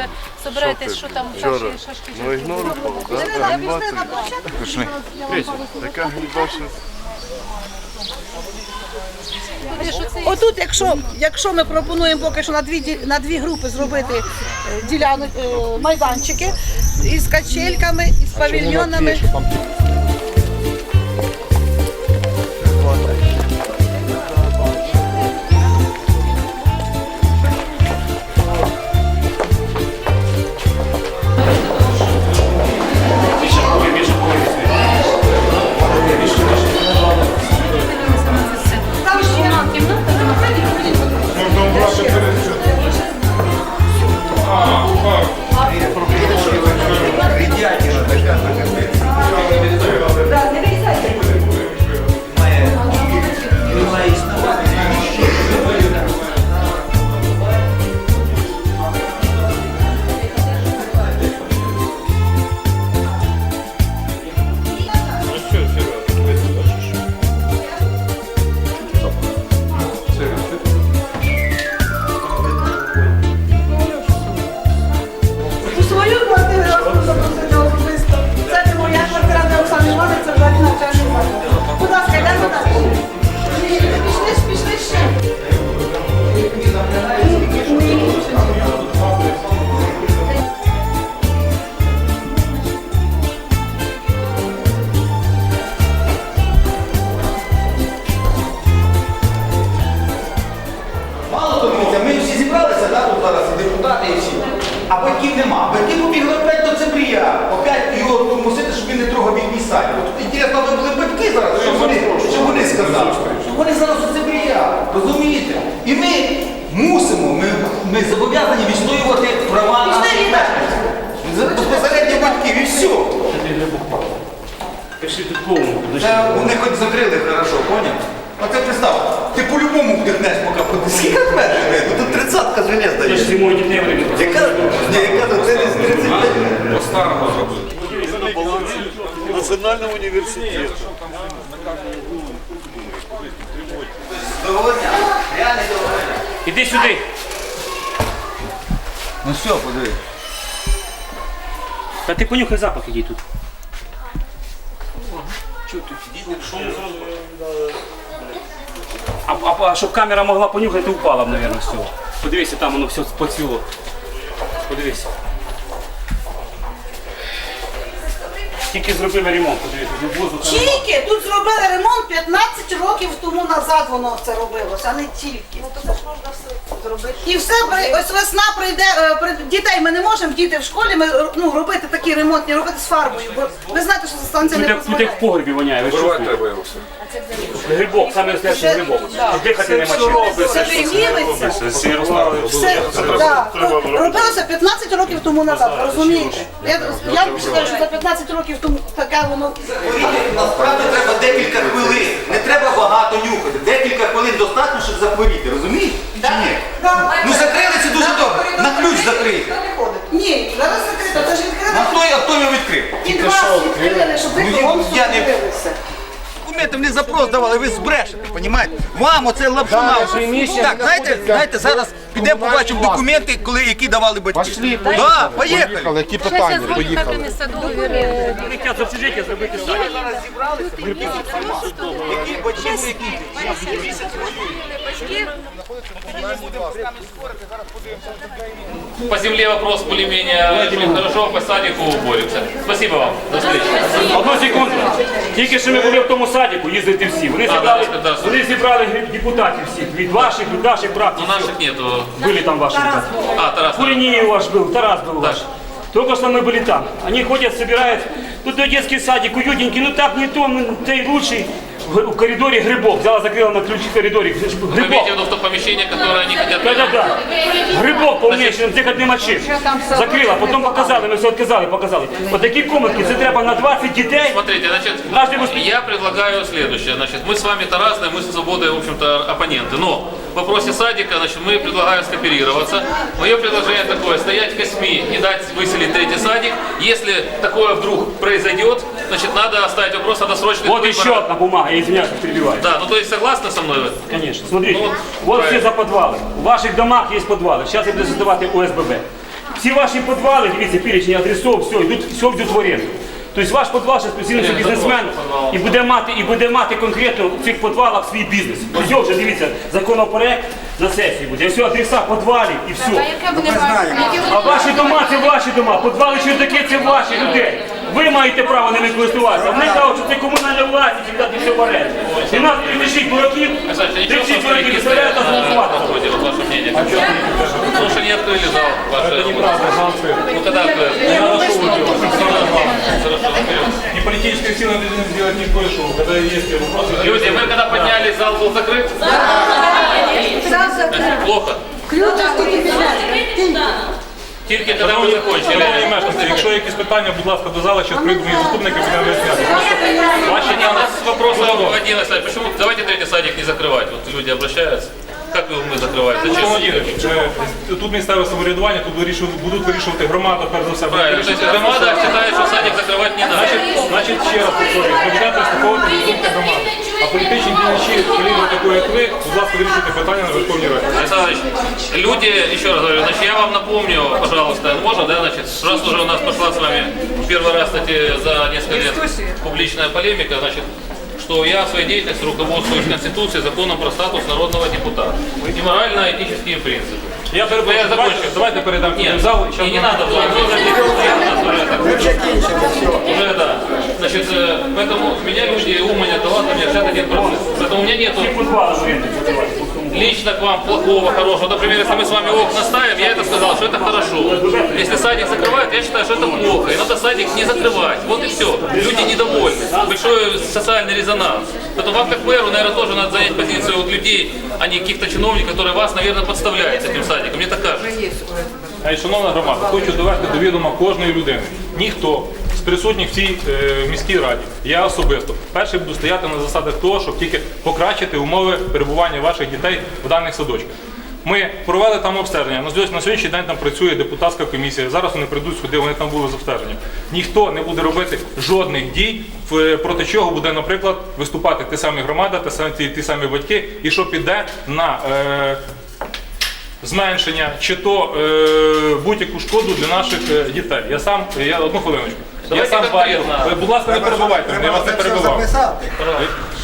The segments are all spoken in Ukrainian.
вже собираєтесь, що там Вчора. шашки, шашки. Ну ігнору, да? Пішли. Така Куди, Отут, якщо, якщо ми пропонуємо поки що на дві, на дві групи зробити е, ділянок, е, майданчики із качельками, із павільйонами. Що вони вони зараз у Цибрія, розумієте? І ми мусимо, ми, ми зобов'язані відстоювати права наших мешканців. Безпосередньо батьків і все. Це вони хоч закрили хорошо, поняв? Оце представ, ти по-любому вдихнеш, поки буде. Скільки метрів? Ну тут тридцятка желез Це ж дає. зимою дітей время. Яка, ні, яка тут це десь 35 По-старому зробили. Національного університету. Доброго дня. Реально доброго дня. Іди сюди. Ну все, подивись. Та ти понюхай запах, який тут. А, а, а щоб камера могла понюхати, ти упала б, мабуть, з цього. Подивися, там воно все поцвіло. Подивися. Тільки зробили ремонт, подивися, тут воздух. Тільки тут зробили ремонт 15 років тому назад воно це робилося, а не тільки. Ну також можна все це зробити. І все, при- ось весна прийде, е, при- дітей ми не можемо, діти в школі, ми ну, робити такі ремонтні, робити з фарбою, бо ви знаєте, що станція Тут не як, тут як дозволяє. в погребі воняє, ви Вирвати треба його все. Грибок, саме настоящий грибок. Дихати нема чим. Все підніметься. Все, да. Робилося 15 років тому назад, ви розумієте? Я, я вважаю, що за 15 років тому таке воно. Насправді треба декілька хвилин. Не треба багато нюхати. Декілька хвилин достатньо, щоб захворіти, розумієш? Чи ні? Да. Ну закрили це дуже добре. На ключ закрийте. Ні, зараз закрито, це ж На хто, а хто його відкрив? Під вас відкрили, щоб ви Ну, кругом я не-. Документи мені запрос давали, ви збрешете, понімаєте? Вам оце лапшина. Так, знаєте, знаєте, зараз підемо побачимо документи, коли, які давали батьки. Пошли, Да, поїхали. Які Зараз питання? Поїхали. Вони хочуть з общежиття зробити садик. Які батьки, які? По земле вопрос более-менее хорошо, по садику боремся. Спасибо вам. До встречи. Одну секунду. Тільки що ми були в тому садіку, їздити всі. Вони зібрали, вони зібрали депутатів всіх, від ваших, від наших Ну, наших нету Были там ваши ребята. А, Тарас. Куренеев ваш был, Тарас был ваш. Только что мы были там. Они ходят, собирают. Тут детский садик, уютненький. Ну так не то, ну, ты лучший. В, в коридоре грибок. Взяла, закрыла на ключ в коридоре. Вы Грибок. имеете в виду в то помещение, которое они хотят Да-да-да. Грибок полнейший, де хоч нема чим. Закрила, потім показали, ми все відказали, показали. Отакі комнатки, це треба на 20 дітей. Смотрите, значит, Каждый выступ- я предлагаю следующее. Значит, мы с вами-то разные, мы с свободой, в общем-то, оппоненты. Но в вопросе садика, значит, мы предлагаем скооперироваться. Мое предложение такое, стоять косьми, не дать выселить третий садик. Если такое вдруг произойдет, значит, надо оставить вопрос о досрочных Вот выборах. еще одна бумага, я извиняюсь, что перебиваю. Да, ну то есть согласны со мной? в этом? Конечно. Смотрите, Ну, вот правильно. все за подвалы. В ваших домах есть подвалы. Сейчас я буду создавать ОСББ. всі ваші підвали, дивіться, перечень адресов, все, йдуть, все йдуть в оренду. Тобто ваш підвал зараз постійно бізнесмен і буде мати, і буде мати конкретно в цих підвалах свій бізнес. Ось вже дивіться, законопроект на сесії буде. Ось адреса підвалів і все. А яке вони мають? Які вони А ваші дома це ваші дома, підвали чердаки це ваші людей. Ви маєте право ними користуватися. Вони кажуть, що це комунальна власність і дати все в оренду. І нас прилишіть дураків, Кстати, ничего, тричі что дураків, смотрите, заставляють нас на голосувати. подходе, вот ваше мнение. Потому что не открыли зал. Ваше... Это неправда, зал Ну, когда открыли? Хорошо, вперед. Не политической силой должны сделать никакое шоу. Когда есть вопросы, Люди, вы когда поднялись, зал был закрыт? Значит, плохо. Тільки когда мы закончили. Шановні мешканці, якщо є якісь питання, будь ласка, до зали, зараз прийдуть мої заступники, будемо виясняти. Ваши не у нас вопрос один оставить. Почему? Давайте третий садик не закрывать. Вот люди обращаются. Как его мы закрывать? Павло Зачем? Володимирович, е, тут місцеве самоврядування, тут вирішують- будуть вирішувати громада, перш за все. буде Правильно. То есть вирішувати. громада считает, что садик закрывать не надо. Значить, значить, ще раз повторюю, ми будемо прослуховувати думки громади. А політичні діячі, калібру такої, як ви, будь ласка, вирішуйте питання на Верховній Раді. Александр Ильич, люди, еще раз говорю, значит, я вам напомню, пожалуйста, можно, да, значит, раз уже у нас пошла с вами первый раз, кстати, за несколько лет публичная полемика, значит, что я в своей деятельности руководствуюсь Конституцией, законом про статус народного депутата и морально-этическими принципами. Я перепрошую, Я давайте, закончу. давайте передам Нет, в зал. не, не надо, Влад, мы уже так. Уже да. Значит, э, поэтому меня люди уманят, да ладно, мне 61%. Поэтому у меня нету Підвали в оренду подавати. лично к вам плохого, хорошего. Например, если мы с вами окна ставим, я это сказал, что это хорошо. Если садик закрывают, я считаю, что это плохо. И надо садик не закрывать. Вот и все. Люди недовольны. Большой социальный резонанс. Поэтому вам, как мэру, наверное, тоже надо занять позицию вот людей, а не каких-то чиновников, которые вас, наверное, подставляют с этим садиком. Мне так кажется. Е, Шановна громада, хочу довести до відома кожної людини. Ніхто з присутніх в цій е, міській раді, я особисто, перший буду стояти на засадах того, щоб тільки покращити умови перебування ваших дітей в даних садочках. Ми провели там обстеження. На сьогоднішній день там працює депутатська комісія. Зараз вони прийдуть сюди, вони там були з обстеженням. Ніхто не буде робити жодних дій, в- проти чого буде, наприклад, виступати ті самі громада, ті самі, ті, ті самі батьки, і що піде на е, зменшення чи то е, будь-яку шкоду для наших е, дітей. Я сам, я одну хвилиночку. Я сам батько. Ви, Будь ласка, не перебувайте мене, я вас не перебував.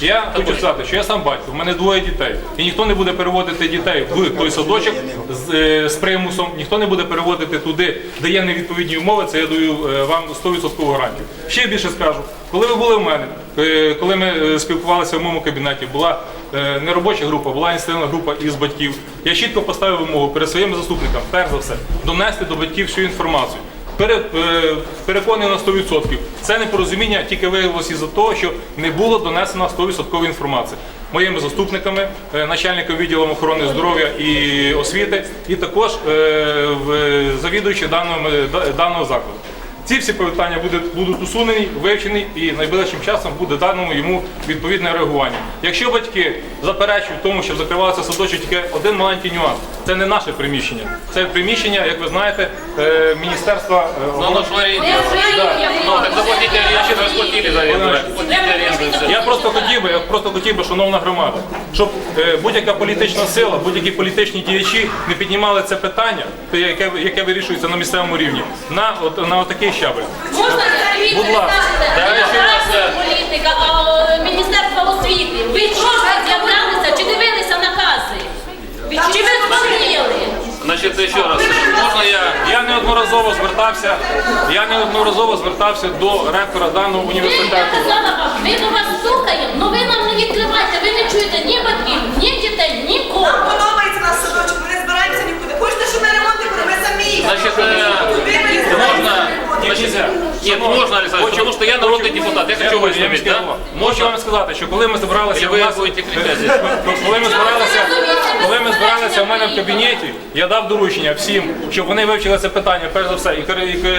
Я хочу сказати, що я сам батько, в мене двоє дітей. І ніхто не буде переводити дітей в той садочок з, е, з примусом, ніхто не буде переводити туди, де є невідповідні умови, це я даю е, вам 100% гарантію. Ще більше скажу, коли ви були в мене, е, коли ми е, спілкувалися в моєму кабінеті, була е, не робоча група, була ініціативна група із батьків. Я чітко поставив вимогу перед своїми заступниками, перш за все, донести до батьків всю інформацію. Пере, е, переконаний на 100%. Це непорозуміння тільки виявилося із-за того, що не було донесено 100% інформації Моїми заступниками, е, начальником відділом охорони здоров'я і освіти, і також е, завідуючи даного закладу. Ці всі питання будуть, будуть усунені, вивчені і найближчим часом буде дано йому відповідне реагування. Якщо батьки заперечують тому, що закривалося садочок, тільки один маленький нюанс. Це не наше приміщення. Це приміщення, як ви знаєте, е, Міністерства е, аренде. Ну. Я просто хотів би, я просто хотів би, шановна громада, щоб е, будь-яка політична сила, будь-які політичні діячі не піднімали це питання, яке, яке вирішується на місцевому рівні, на, от, на отакий щабель. Можна я Будь ласка. Далі ще раз, е, політика, а е, Міністерство освіти. Ви чого з'являлися чи дивилися накази? Чи ви дзвонили? Значит, еще раз, можно я Я неодноразово звертався, я неодноразово звертався до ректора даного Ви, я університету. казала вам, ми до вас слухаємо, але ви нам не відкриваєте, ви не чуєте ні батьків, ні дітей, нікого. Нам подобається наш садочок, ми не збираємося нікуди. Хочете, щоб ми ремонт не робили самі? Значит, э, Ви можно... Ні, Значит, нельзя. нет, можно, Александр, потому что я народный депутат, я хочу да? голова. Можу вам сказати, що коли ми у ви нас- будете кричати здесь? коли ми збиралися, коли ми збиралися в мене в кабінеті, я дав доручення всім, щоб вони вивчили це питання, перш за все, і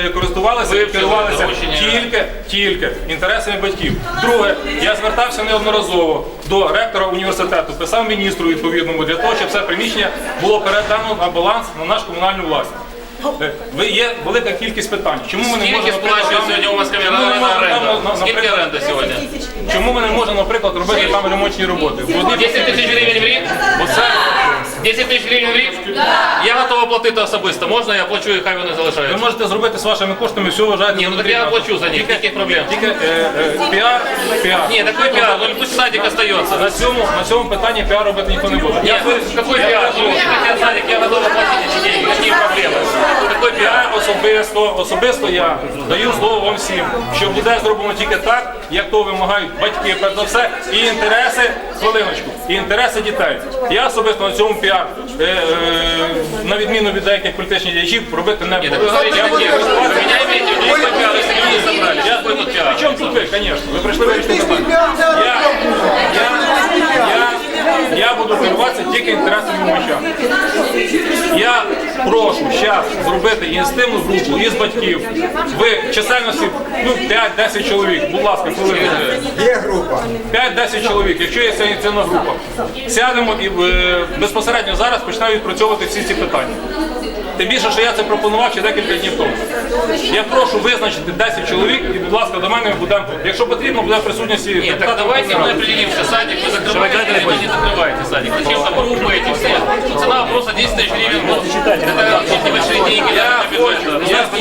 і користувалися, і Вивчили керувалися доручення. тільки, тільки інтересами батьків. Друге, я звертався неодноразово до ректора університету, писав міністру відповідному для того, щоб це приміщення було передано на баланс на наш комунальну власність. Ви є велика кількість питань. Чому ми не Скільки можемо сплачує там- сьогодні у вас там, оренда? Скільки наприклад, оренда сьогодні? Чому ми не можемо, наприклад, робити там ремонтні роботи? В 10 тисяч гривень в рік? Оце 10 тисяч гривень в рік? Я готов оплатити особисто. Можна я оплачу і хай вони Ви залишаються? можете зробити з вашими коштами все вважаєте. Ні, ну так я оплачу за них, ніяких проблем. Тільки е, е, піар, піар. Ні, такой пиар, ну пусть садик остается. На цьому, на цьому питанні піар робити ніхто не буде. Нет, какой пиар? Ну, хотят садик, я готов оплатить эти деньги, какие проблемы? Какой Я пиар? особисто, особисто я даю слово вам всім, що буде зроблено тільки так, як то вимагають батьки, перш за все, і інтереси, хвилиночку, і інтереси дітей. Я особисто на цьому піар, е, е, на відміну від деяких політичних діячів, робити не Нет, так буду. вы говорите, Я буду где? Вы виступати. меня имеете в виду, какой пиар, если вы не собрали? Я какой тут пиар? Причому тут ви, звісно, ви прийшли вирішити питання. Я, буду керуватися тільки інтересами мовчан Я прошу зараз зробити інстимну групу із батьків. Ви чисельності ну, 5-10 чоловік. Будь ласка, хвилину. Є група. 5-10 чоловік, якщо є ця ініціативна група. Сядемо і е, безпосередньо зараз почнемо відпрацьовувати всі ці питання. Тим більше, що я це пропонував ще декілька днів тому. Я прошу визначити 10 чоловік і, будь ласка, до мене ми будемо. Якщо потрібно, буде присутність і Нет, так депутатів давайте мы Верховної Ради. определимся, садик вы закрываете или не закрываете садик. Зачем там группы эти все? Цена вопроса 10 тысяч гривен в год. Это очень большие деньги для бюджета.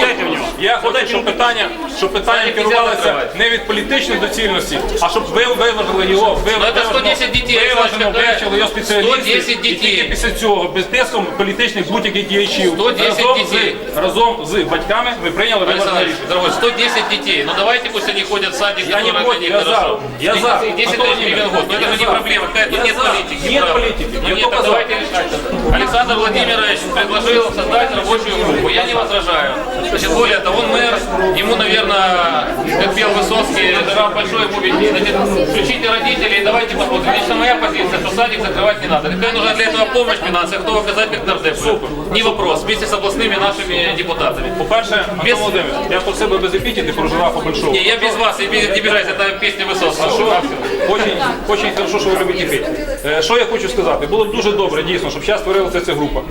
Я, я хочу, щоб питання, щоб питання Садик нельзя керувалися закривати. не від політичної доцільності, а щоб ви виважили його, ви Ну, це 110 дітей, виважено Сашка, вивчили його спеціалістів. 110 І дітей. тільки після цього, без тиску політичних будь-яких діячів, 110 разом, дітей. з, разом з батьками ви прийняли виважене Александр рішення. дорогой, 110 детей. Ну давайте пусть они ходят в садик, Я не который против, для них я за. хорошо. Я за. 10 тысяч Антон гривен в год. Но это же не я за. проблема. Какая тут Я нет за. политики. Нет правда. политики. Ну Я нет, только так за. давайте решать. это. Александр Владимирович предложил создать рабочую группу. Я не возражаю. Значит, более того, он мэр, ему, наверное, как пел Высоцкий, жара большой ему ведь, значит, включите родителей и давайте посмотрим. Лично моя позиция, что садик закрывать не надо. Какая нужна для этого помощь финансовая, кто оказать как нардеп. Не вопрос, вместе с областными нашими депутатами. По-перше, Антон Без- Володимирович, я просив би без епітетів про жирафа большого. Не, я без вас, и без- не обижайся, это песня Высоцкого. Що? Очень, очень хорошо, що ви любите пити. Е, Що я хочу сказати? Було б дуже добре, дійсно, щоб зараз створилася ця група.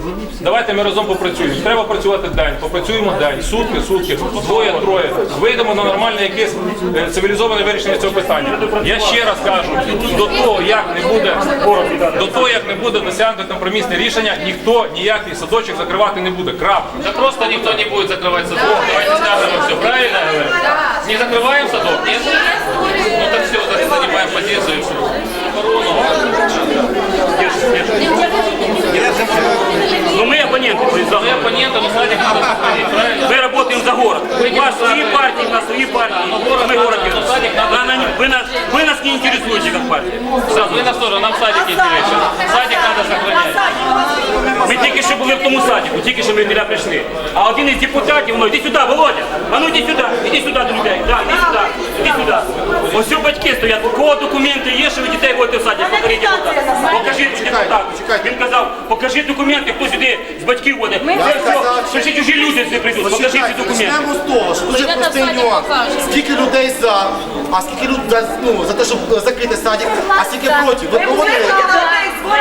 Давайте ми разом попрацюємо. Треба працювати день, попрацюємо день, сутки, сутки, двоє, троє. Вийдемо на нормальне якесь е, цивілізоване вирішення цього питання. Я ще раз кажу, до того, як не буде до того, як не буде досягнуто компромісне рішення, ніхто ніякий садочок закривати не буде. Крапка. Да просто никто не будет закрывать садок. Давайте скажем все, правильно говорю? Не закрываем садок? Нет? Ну так все, так позицию и все. Ну мы оппоненты, то есть за Мы оппоненты, но садик надо сохранить, правильно? Мы работаем за город. У вас свои партии, у нас свои партии. но город Мы надо, город но держим. садик надо Она не- Вы нас, вы нас не интересуете как партия. Сад, вы нас тоже, нам садик интересен. Садик надо сохранять. Ми тільки що були в тому садіку, тільки що ми туди прийшли. А один із депутатів, ну, іди сюди, Володя, а ну іди сюди, іди сюди до людей, да, іди сюди, іди сюди. Ось ці батьки стоять, у кого документи є, що ви дітей водите в садик, покажіть депутат. Покажіть депутату. Він казав, покажіть документи, хто сюди з батьків. Це все, що чужі люди сюди прийдуть, покажіть ці Почекайте, документи. почнемо з того, що дуже простий садик нюанс. покажуть. Скільки людей за, а скільки людей за, ну, за те, щоб закрити садик, а скільки проти. Ви проводили?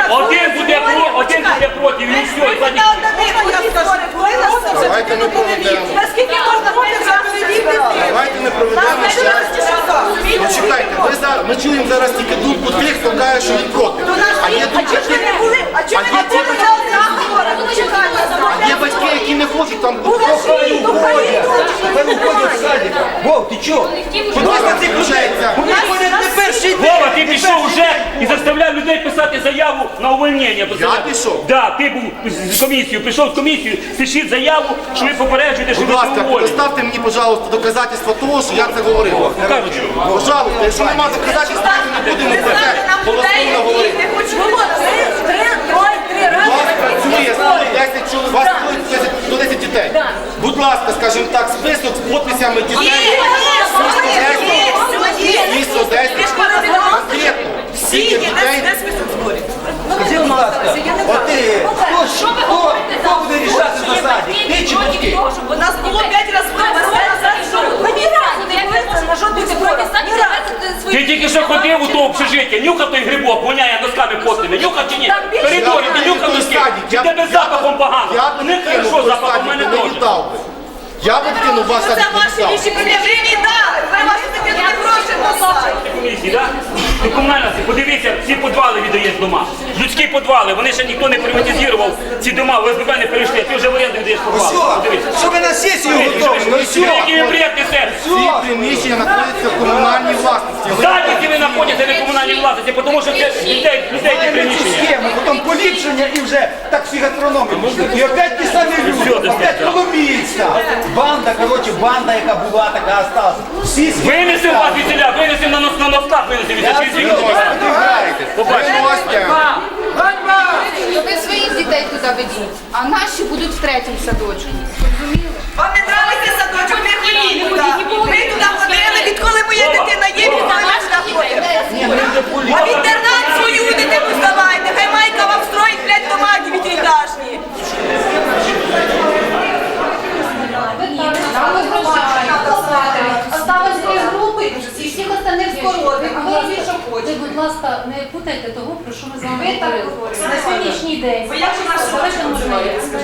Один буде про, один буде проти, він все, і садик. Давайте ми проведемо. Наскільки можна бути Давайте ми проведемо ще. Почекайте, ви за, ми чуємо зараз тільки думку тих, хто каже, що він проти. А є А чого ж ви не були? А чого А ви не були на одному а є батьки, які не хочуть там бути. Уходять, Хай уходять з садика. Вов, ти чо? Подивися цих людей. Вони ходять не перший день. Вова, ти пішов вже і заставляв людей писати заяву на увольнення. Я пішов? Да, ти був з комісією, прийшов з комісією, пишіть заяву, що ви попереджуєте, що Будь ви ласка, уволені. предоставте мені, пожалуйста, доказательства того, що я це говорив. Пожалуйста, якщо немає доказательств, то ми не будемо про це голослівно говорити. У вас працює 10 чоловік, у вас працює 10 до 10 дітей. Будь ласка, скажімо так, список з підписями дітей. Місто Одесі. Конкретно. Скільки дітей Скажи, будь ласка, от ти, хто, ж- хто, хто буде рішати за садик? Ти чи батьки? У нас було 5 разів на жодних зборах. Ні разу. Ти тільки що ходив у то общежиття, нюхав той грибок, воняє носками постими, нюхав чи ні? В коридорі ти нюхав носки, чи тебе запахом погано? Я б Не кинув хорошо, запах у мене не теж. віддав би. Я б кинув вас. Це садик не ваші віддав. віші, ви мені дали. Ви ваші такі гроші на. Комісії, да? До комунальності. Подивіться, ці підвали віддаєш дома. Людські підвали, вони ще ніхто не приватизував ці дома, в СББ не перейшли, а ти вже в оренду віддаєш підвали. Подивіться. Що ви на сесію готові? Ну і Що, який ви бред несете? Ці приміщення знаходяться в комунальній власності. Задніки ви знаходяться в комунальній власності, тому що це людей, людей ті приміщення. схему, потім поліпшення і вже так всі гастрономи. І опять ті самі Все, люди, опять Коломійська. Банда, коротше, банда, яка була, така осталась. Всі. Винесемо вас від селя, винесемо на, нос- носках, винесемо від селя. Серйозно, ви своїх дітей туди ведіть, а наші будуть в третьому садочку. Зрозуміли? Вам не нравиться садочок, не ходіть туди ходили, відколи моя дитина є, відколи ми туди ходимо. А в інтернат свою дитину здавайте, хай майка вам строїть, блядь, дома дев'ятиэтажні. Осталось дві групи, і всіх остальних скоротить. А ви робіть, що хочете. Ви, будь путайте того, про що ми з вами говорили. На сьогоднішній день. Ви як у нас можна?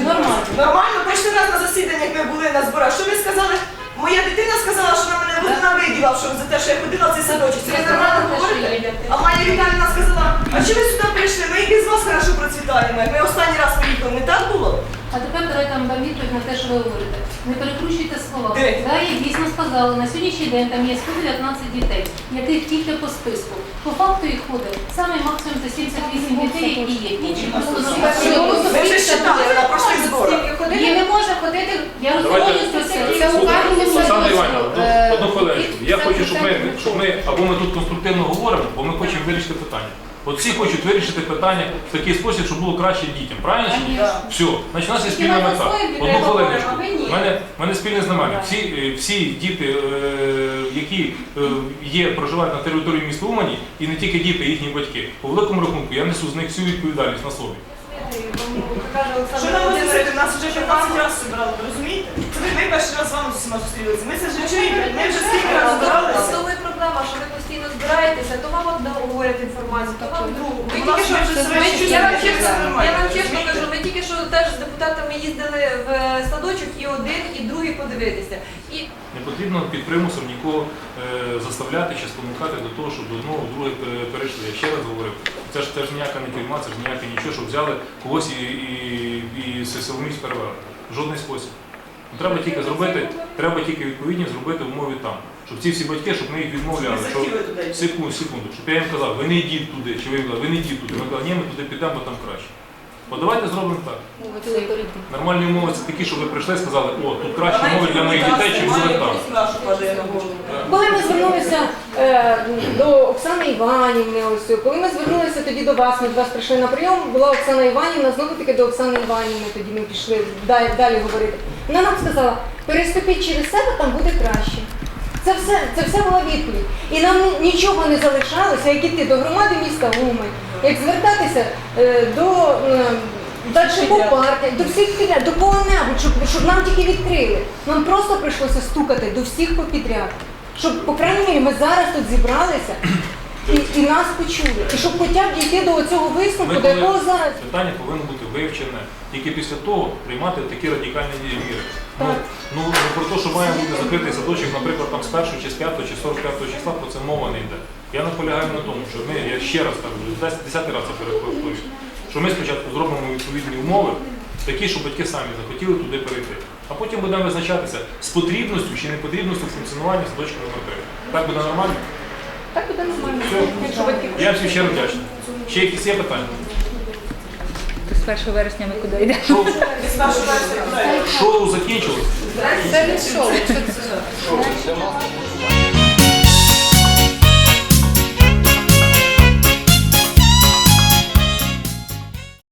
Нормально. Нормально, прийшли раз на засіданнях, ми були на зборах. Що ви сказали? Моя дитина сказала, що вона мене вона виділа, що за те, що я ходила в цей садочок. Це ви нормально говорите? А Майя Віталіна сказала, а чи ви сюди прийшли? Ми і без вас хорошо процвітаємо. Ми останній раз приїхали, не так було? А тепер давайте вам дам відповідь на те, що ви говорите. Не перекручуйте слова. Да, я дійсно сказала, на сьогоднішній день там є 119 дітей, яких тільки по списку. По факту їх ходить саме максимум це 78 дітей, які є. Інші просто Ми вже считали на прошлих зборах. Її не може ходити. Я розумію, що це. Це Оксана Іванівна, одну, Е, одну. Я хочу, щоб ми, щоб ми або ми тут конструктивно говоримо, бо ми хочемо вирішити питання. От всі хочуть вирішити питання в такий спосіб, щоб було краще дітям. Правильно? чи ні? Все, значить у нас є спільна мета. Одну хвилиночку. ви ні. У мене, мене спільне знамення. Всі, е, всі діти, е, які е, є, проживають на території міста Умані, і не тільки діти, їхні батьки. По великому рахунку я несу з них всю відповідальність на собі. Що нам визначити? Нас вже 15 разів зібрали, ви розумієте? Це ви перший раз з вами усіма зустрілися. Ми це вже чуємо, ми вже скільки разів збиралися. То ви проблема, що ви постійно збираєтеся, то вам одну говорять інформацію, то вам другу. Ви тільки що вже ви- совещі я вам чесно, я вам чесно кажу, ми тільки що теж з депутатами їздили в е, садочок і один, і другий подивитися. І Не потрібно під примусом нікого е, заставляти чи спонукати до того, щоб до одного в друге перейшли. Я ще раз говорив, це ж теж ніяка не тюрма, це ж ніяке нічого, щоб взяли когось і, і, і з силоміць перевели. Жодний спосіб. Ну, Треба тільки зробити, треба тільки відповідні зробити умови там. Щоб ці всі батьки, щоб ми їх відмовляли. Йти. секунду, секунду, щоб я їм казав, ви не йдіть туди, чи ви їм казали, ви не йдіть туди. Ми казали, ні, ми туди підемо, бо там краще. От давайте зробимо так. Нормальні умови це такі, щоб ви прийшли і сказали, о, тут кращі умови для моїх дітей, чим буде там. Коли ми звернулися е, до Оксани Іванівни, ось коли ми звернулися тоді до вас, ми до вас прийшли на прийом, була Оксана Іванівна, знову таки до Оксани Іванівни, тоді ми пішли далі, далі говорити. Вона нам сказала, переступіть через себе, там буде краще. Це все, це все була відповідь. І нам нічого не залишалося, як іти до громади міста Гуми, як звертатися е, до е, далі по партіях, до всіх підряд, до кого-небудь, щоб, щоб нам тільки відкрили. Нам просто прийшлося стукати до всіх попідряд. Щоб, по крайній мірі, ми зараз тут зібралися і, і нас почули. І щоб хоча б дійти до цього висновку, Ми до коли- якого зараз. Питання повинно бути вивчене. Тільки після того приймати такі радикальні міри. Ну, ну не про те, що має бути закритий садочок, наприклад, там з 1 чи з 5 чи 45 числа, про це мова не йде. Я наполягаю на тому, що ми, я ще раз кажу, 10 10 раз це переповторюю, що ми спочатку зробимо відповідні умови, такі, щоб батьки самі захотіли туди перейти. А потім будемо визначатися з потрібністю чи непотрібністю функціонування садочка номер 3. Так буде нормально? Так буде нормально. Якщо батьки Я всім щиро вдячний. Ще якісь є питання? з 1 вересня ми куди йдемо? Шоу, шоу закінчилось. це не шоу, це- це-